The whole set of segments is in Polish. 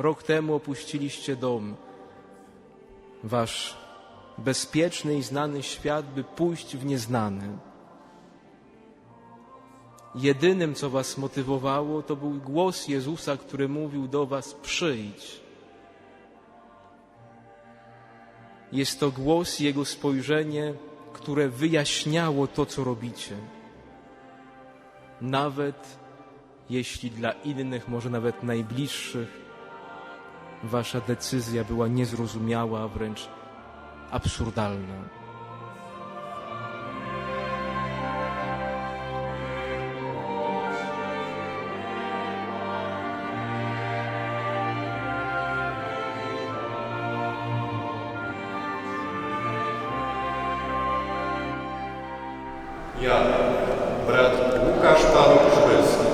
rok temu opuściliście dom, wasz bezpieczny i znany świat, by pójść w nieznane. Jedynym, co was motywowało, to był głos Jezusa, który mówił do was: przyjdź. Jest to głos Jego spojrzenie, które wyjaśniało to, co robicie. Nawet jeśli dla innych, może nawet najbliższych, wasza decyzja była niezrozumiała, wręcz absurdalna. Ja, brat Łukasz Paweł Przybylski,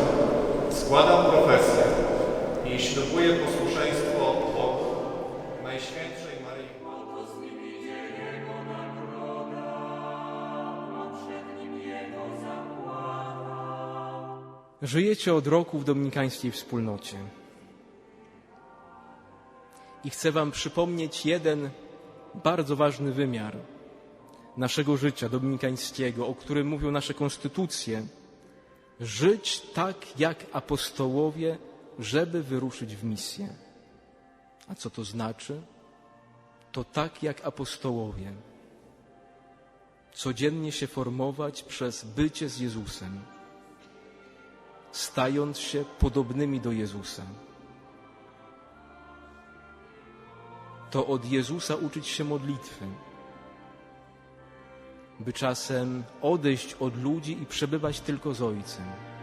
składam profesję i ślubuję posłuszeństwo Bogu, Najświętszej Maryi. Żyjecie od roku w dominikańskiej wspólnocie. I chcę Wam przypomnieć jeden bardzo ważny wymiar naszego życia dominikańskiego, o którym mówią nasze konstytucje. Żyć tak jak apostołowie, żeby wyruszyć w misję. A co to znaczy? To tak jak apostołowie. Codziennie się formować przez bycie z Jezusem stając się podobnymi do Jezusa. To od Jezusa uczyć się modlitwy, by czasem odejść od ludzi i przebywać tylko z Ojcem.